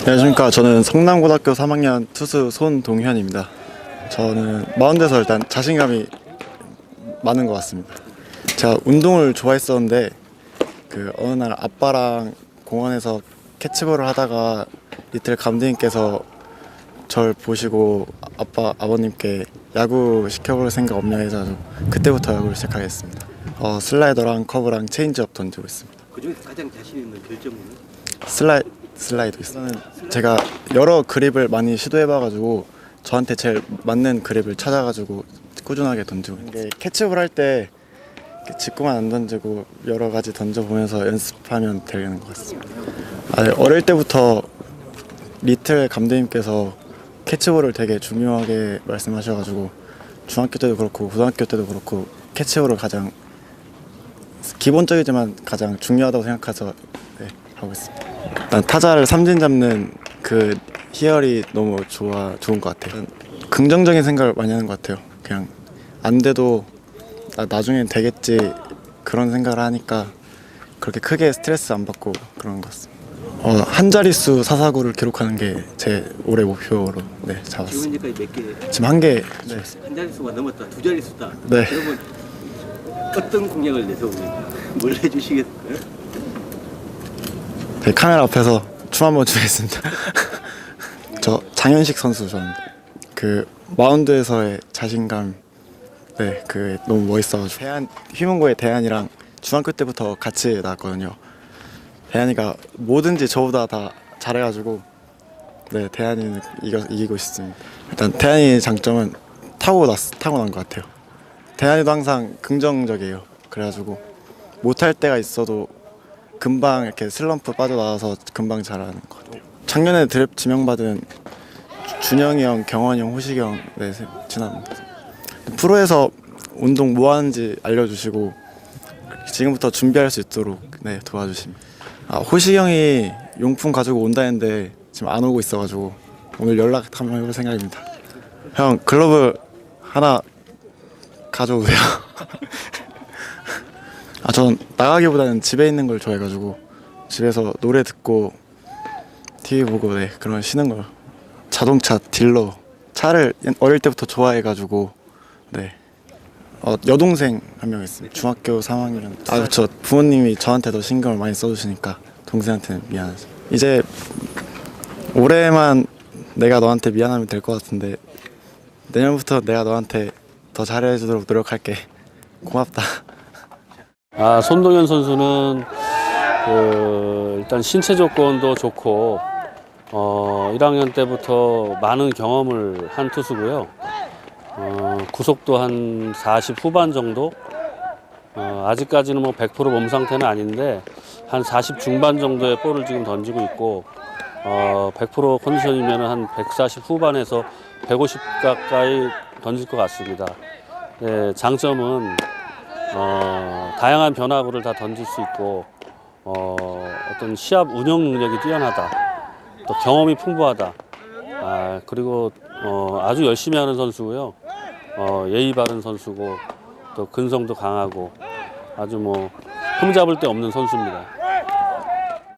안녕하십니까. 저는 성남고등학교 3학년 투수 손동현입니다. 저는 마운드에서 일단 자신감이 많은 것 같습니다. 제가 운동을 좋아했었는데 그 어느 날 아빠랑 공원에서 캐치볼을 하다가 리틀 감독님께서 절 보시고 아빠 아버님께 야구 시켜볼 생각 없냐 해서 그때부터 야구를 시작하겠습니다. 어, 슬라이더랑 커브랑 체인지업 던지고 있습니다. 그중에서 가장 자신 있는 결정은 슬라이 슬라이드 있어요. 제가 여러 그립을 많이 시도해봐가지고 저한테 제일 맞는 그립을 찾아가지고 꾸준하게 던지고 이게 캐치볼 할 때 직구만 안 던지고 여러 가지 던져보면서 연습하면 되는 것 같습니다. 아, 어릴 때부터 리틀 감독님께서 캐치볼을 되게 중요하게 말씀하셔가지고 중학교 때도 그렇고 고등학교 때도 그렇고 캐치볼을 가장 기본적이지만 가장 중요하다고 생각해서 네, 하고 있습니다. 난 타자를 삼진 잡는 그 희열이 너무 좋아 좋은 것 같아요. 긍정적인 생각을 많이 하는 것 같아요. 그냥 안 돼도 나, 나중엔 되겠지 그런 생각을 하니까 그렇게 크게 스트레스 안 받고 그런 것 같습니다. 어, 한 자릿수 사사구를 기록하는 게 제 올해 목표로 네, 잡았습니다. 현재까지 몇 개? 지금 한 개, 네, 한 자릿수가 넘었다, 두 자릿수다. 네. 그러면 어떤 공약을 내서 뭘 해주시겠어요? 네, 카메라 앞에서 춤 한번 추겠습니다. 저 장현식 선수 저는 그 마운드에서의 자신감 네, 그 너무 멋있어가지고 대한 휘문고의 대한이랑 중학교 때부터 같이 나왔거든요. 대한이가 뭐든지 저보다 다 잘해가지고 네 대한이는 이겨, 이기고 싶습니다. 일단 대한이 장점은 타고 났 타고난 것 같아요. 대한이도 항상 긍정적이에요. 그래가지고 못할 때가 있어도 금방 이렇게 슬럼프 빠져나와서 금방 잘하는 것 같아요. 작년에 드랩 지명받은 준영이 형, 경원이 형, 호식이 형, 네, 세- 친합니다. 프로에서 운동 뭐 하는지 알려주시고 지금부터 준비할 수 있도록 네, 도와주십니다. 아, 호식이 형이 용품 가지고 온다 했는데 지금 안 오고 있어가지고 오늘 연락 한번 해볼 생각입니다. 형 글러브 하나 가져오세요. 아, 전 나가기보다는 집에 있는 걸 좋아해가지고 집에서 노래 듣고 TV 보고 네 그런 쉬는 걸. 자동차 딜러 차를 옛- 어릴 때부터 좋아해가지고 네. 어, 여동생 한 명 있습니다. 중학교 3학년 아 그렇죠 부모님이 저한테 더 신경을 많이 써주시니까 동생한테는 미안하죠. 이제 올해만 내가 너한테 미안하면 될 것 같은데 내년부터 내가 너한테 더 잘해주도록 노력할게. 고맙다 아, 손동현 선수는 그 일단 신체 조건도 좋고 어, 1학년 때부터 많은 경험을 한 투수고요. 어, 구속도 한 40 후반 정도. 어, 아직까지는 뭐 100%몸 상태는 아닌데 한 40 중반 정도의 볼을 지금 던지고 있고 어, 100% 컨디션이면 한 140 후반에서 150 가까이 던질 것 같습니다. 네, 장점은 어, 다양한 변화구를 다 던질 수 있고 어, 어떤 시합 운영 능력이 뛰어나다. 또 경험이 풍부하다. 아, 그리고 어, 아주 열심히 하는 선수고요. 어, 예의 바른 선수고 또 근성도 강하고 아주 뭐 흠잡을 데 없는 선수입니다.